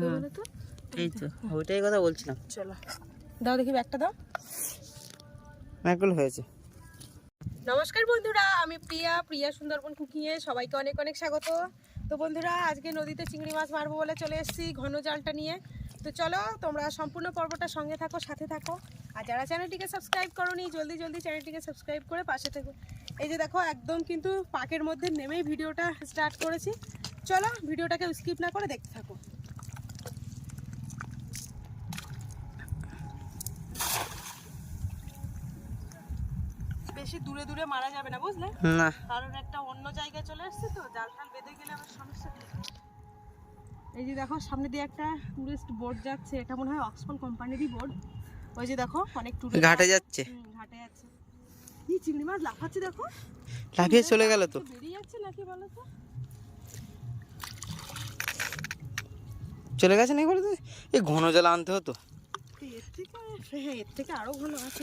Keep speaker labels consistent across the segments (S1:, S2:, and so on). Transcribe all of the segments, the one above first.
S1: হুম।
S2: বলো তো
S1: এই তো ওইটাই কথা বলছিলাম।
S2: চলো। দাও দেখি ব্যাগটা দাও।
S1: অনেকগুলো হয়েছে।
S2: নমস্কার বন্ধুরা আমি প্রিয়া প্রিয়া সুন্দরবন কুকিংয়ে সবাইকে অনেক অনেক স্বাগত। তো বন্ধুরা আজকে নদীতে চিংড়ি মাছ মারবো বলে চলে এসেছি ঘন জালটা নিয়ে। তো চলো তোমরা সম্পূর্ণ পর্বটা সঙ্গে থাকো সাথে থাকো। আর যারা চ্যানেলটিকে সাবস্ক্রাইব করোনি জলদি জলদি চ্যানেলটিকে সাবস্ক্রাইব করে পাশে থেকো। এই যে দেখো একদম কিন্তু পাকের মধ্যে নেমেই ভিডিওটা স্টার্ট করেছি। চলো ভিডিওটাকে স্কিপ না করে দেখতে থাকো। বেশি দূরে দূরে মারা যাবে না বুঝলে?
S1: না।
S2: কারণ একটা অন্য জায়গায় চলে আসছে তো জাল টাল বেঁধে গেলে আবার সমস্যা এই যে দেখো সামনে দিয়ে একটা টুরিস্ট বোর্ড যাচ্ছে এটা মনে হয় অক্সফোর্ড কোম্পানিরই বোর্ড ওই যে দেখো অনেক টুরিস্ট
S1: ঘাটে যাচ্ছে।
S2: ঘাটে যাচ্ছে। কি চিংড়ি মাছ লাফাচ্ছে দেখো।
S1: লাফিয়ে চলে গেল তো।
S2: বেরিয়ে যাচ্ছে নাকি বলো তো
S1: চলে গেছে নাকি বলে তো এই ঘন জল আনতে হতো।
S2: এর থেকে হ্যাঁ এর থেকে আরও ভালো আছে।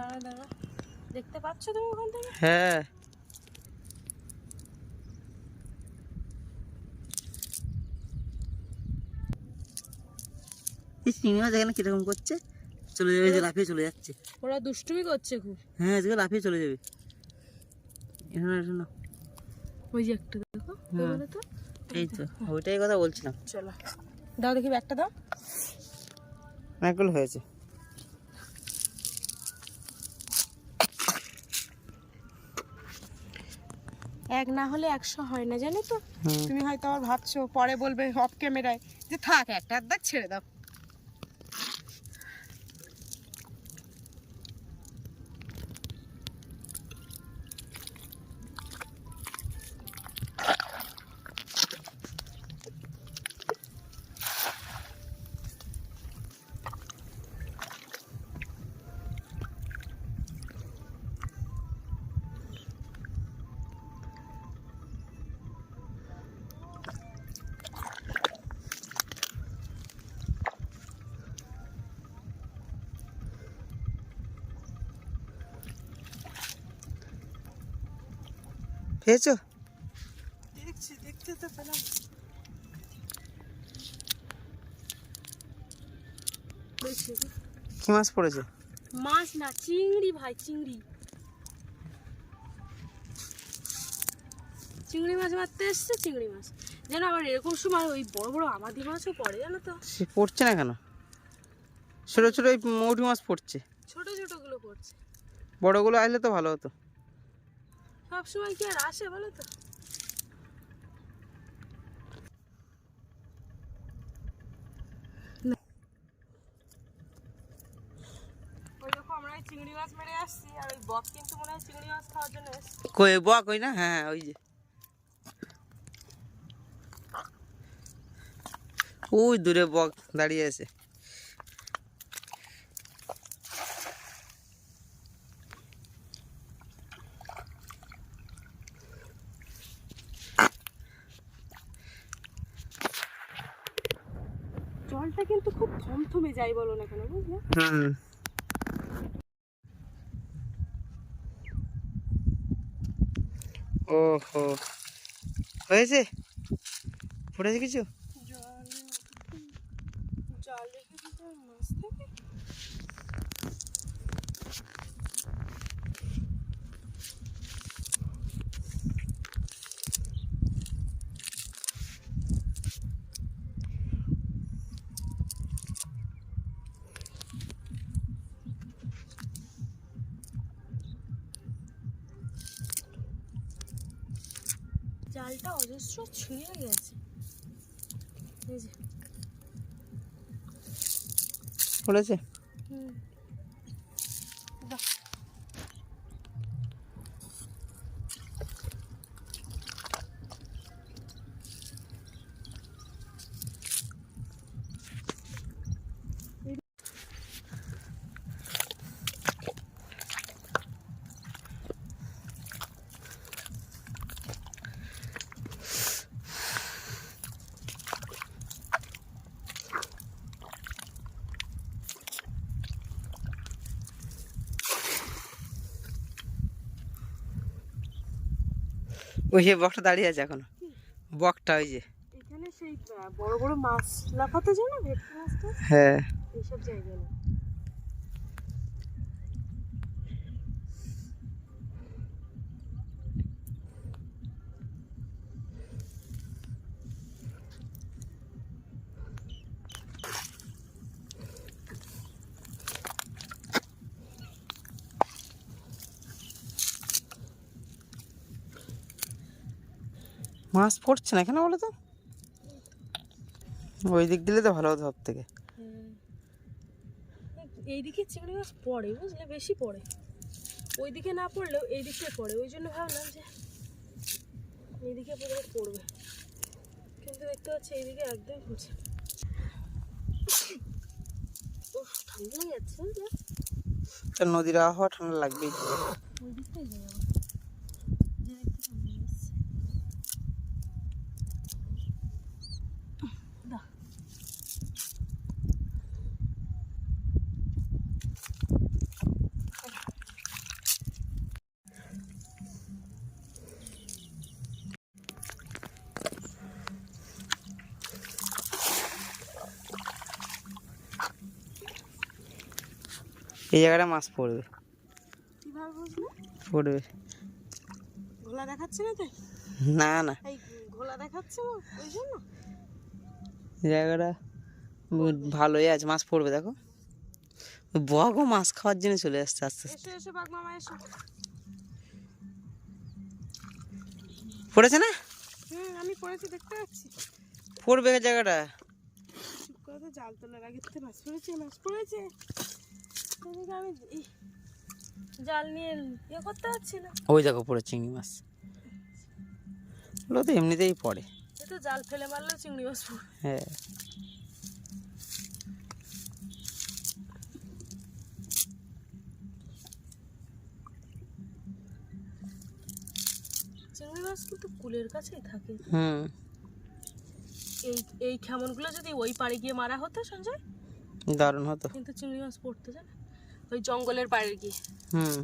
S2: দাঁড়া দাঁড়া। দেখতে পাচ্ছ তুমি ওখান থেকে?
S1: হ্যাঁ। এই চিংড়ি কীরকম করছে? চলে যাবে যে লাফিয়ে চলে যাচ্ছে।
S2: ওরা দুষ্টুমি করছে খুব।
S1: হ্যাঁ আজকে লাফিয়ে চলে যাবে। এখানে
S2: ওই যে একটা দেখো
S1: হুম।
S2: তো?
S1: এই তো ওইটাই কথা বলছিলাম।
S2: চলো। দাও দেখি ব্যাগটা দাও।
S1: অনেকগুলো হয়েছে।
S2: এক না হলে একশো হয় না জানো তো? তুমি হয়তো আবার ভাবছ পরে বলবে অফ ক্যামেরায় যে থাক একটা আধ ছেড়ে দাও।
S1: পেয়েছ
S2: দেখছি দেখতে তো পেলাম।
S1: কি মাছ পড়েছে?
S2: মাছ না চিংড়ি ভাই চিংড়ি। চিংড়ি মাছ মারতে এসছে চিংড়ি মাছ। যেন আবার এরকম সময় ওই বড় বড় আমাদি মাছও পড়ে জানো তো?
S1: সে পড়ছে না কেন? ছোট ছোট ওই মৌটি মাছ পড়ছে।
S2: ছোট ছোটগুলো পড়ছে।
S1: বড়গুলো আসলে তো ভালো হতো।
S2: সব সময় কি আর আসে বলো তো? চিংড়ি মাছ মেরে আসছি আর ওই বক কিন্তু মনে হয় চিংড়ি মাছ খাওয়ার জন্য
S1: বক ওই না? হ্যাঁ হ্যাঁ, ওই যে। ওই দূরে বক দাঁড়িয়ে আছে।
S2: জলটা কিন্তু খুব থমথমে যায় বলো না কেন বুঝলে?
S1: ওহো হয়েছে? ফুটেছে কিছু?
S2: জল জলে মাছ থাকে? জালটা অজস্র ছিঁড়ে গেছে।
S1: পড়েছে
S2: হুম।
S1: ওই যে বকটা দাঁড়িয়ে আছে এখনও। বকটা ওই যে।
S2: এখানে সেই বড় বড় মাছ লাফাতে যায় না ভেটকি মাছটা?
S1: হ্যাঁ।
S2: এইসব জায়গায়
S1: মাছ পড়ছে না কেন বলো তো? ওই দিক দিলে তো ভালো হতো সব থেকে।
S2: এইদিকে চিংড়ি মাছ পড়ে বুঝলে? বেশি পড়ে। ওইদিকে না পড়লেও এই দিকে পড়ে। ওই জন্য ভাবলাম যে এইদিকে পড়লে পড়বে। কিন্তু দেখতে পাচ্ছি এইদিকে একদমই পড়ছে। ঠান্ডা যাচ্ছে
S1: নদীর আবহাওয়া ঠান্ডা লাগবেই
S2: ওই দিকটাই যাই আবার যে দেখতে ঠান্ডা লাগছে দাও
S1: এই জায়গাটা মাছ পড়বে। পড়বে।
S2: ঘোলা দেখাচ্ছে না তাই
S1: না না।
S2: ঘোলা দেখাচ্ছে ওই জন্য?
S1: এই জায়গাটা ভালোই আছে মাছ পড়বে দেখো। বকও মাছ খাওয়ার জন্য চলে আসছে আস্তে আস্তে।
S2: এসো বাঘ মামা এসো।
S1: পড়েছে না?
S2: হুম আমি পড়েছি দেখতে পাচ্ছি।
S1: পড়বে জায়গাটা।
S2: চুপ করে জাল তোলার আগে মাছ পড়েছে মাছ পড়েছে। এদিকে আমি জাল নিয়ে ইয়ে করতে পারছি না।
S1: ওই দেখো পড়ে চিংড়ি মাছ। ওগুলো তো এমনিতেই পড়ে।
S2: তো জাল ফেলে মারলেও চিংড়ি মাছ
S1: হ্যাঁ।
S2: চিংড়ি মাছ কিন্তু কুলের কাছেই থাকে।
S1: হুম।
S2: এই এই খেমনগুলো যদি ওই পাড়ে গিয়ে মারা হতো সঞ্জয়
S1: দারুণ হতো।
S2: কিন্তু চিংড়ি মাছ পড়তে জানো? ওই জঙ্গলের পাড়ে গিয়ে।
S1: হুম।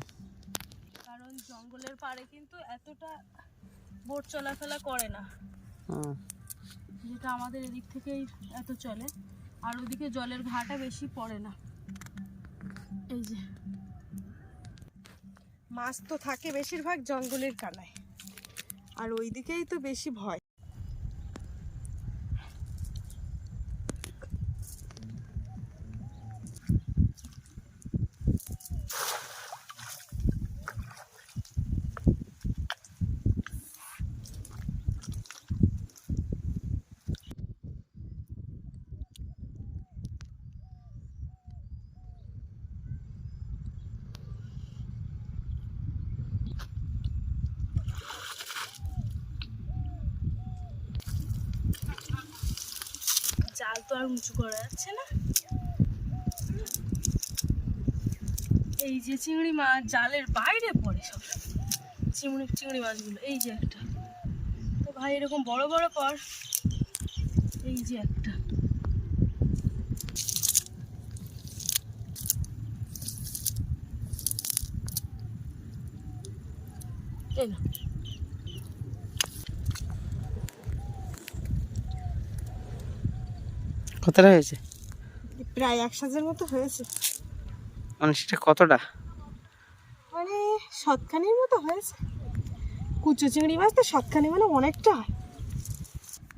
S2: কারণ জঙ্গলের পাড়ে কিন্তু এতটা বোট চলাফেরা করে না। যেটা আমাদের এদিক থেকেই এত চলে। আর ওদিকে জলের ঘাটা বেশি পড়ে না। এই যে। মাছ তো থাকে বেশিরভাগ জঙ্গলের কানায়। আর ওই দিকেই তো বেশি ভয় জাল তো আর উঁচু করা যাচ্ছে না। এই যে চিংড়ি মাছ জালের বাইরে পড়ে সব। চিংড়ি চিংড়ি মাছগুলো, এই যে একটা। তো ভাই, এরকম বড় বড় পর এই যে একটা। এই না।
S1: কতটা হয়েছে?
S2: প্রায় এক সাজের মতো হয়েছে।
S1: মানে সেটা কতটা?
S2: মানে সৎখানির মতো হয়েছে। কুচো চিংড়ি মাছ তো সৎখানি মানে অনেকটা হয়।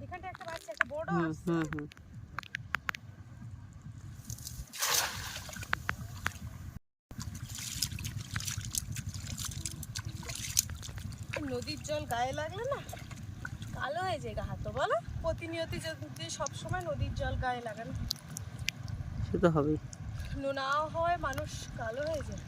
S2: এখানটা একটা বাচ্চা একটা বড়
S1: হুম হুম হুম।
S2: নদীর জল গায়ে লাগলে না কালো হয়ে যায় গা হাত বলো। প্রতিনিয়ত যদি সবসময় নদীর জল গায়ে লাগান।
S1: সে তো হবেই।
S2: নোনা হওয়ায় মানুষ কালো হয়ে যায়।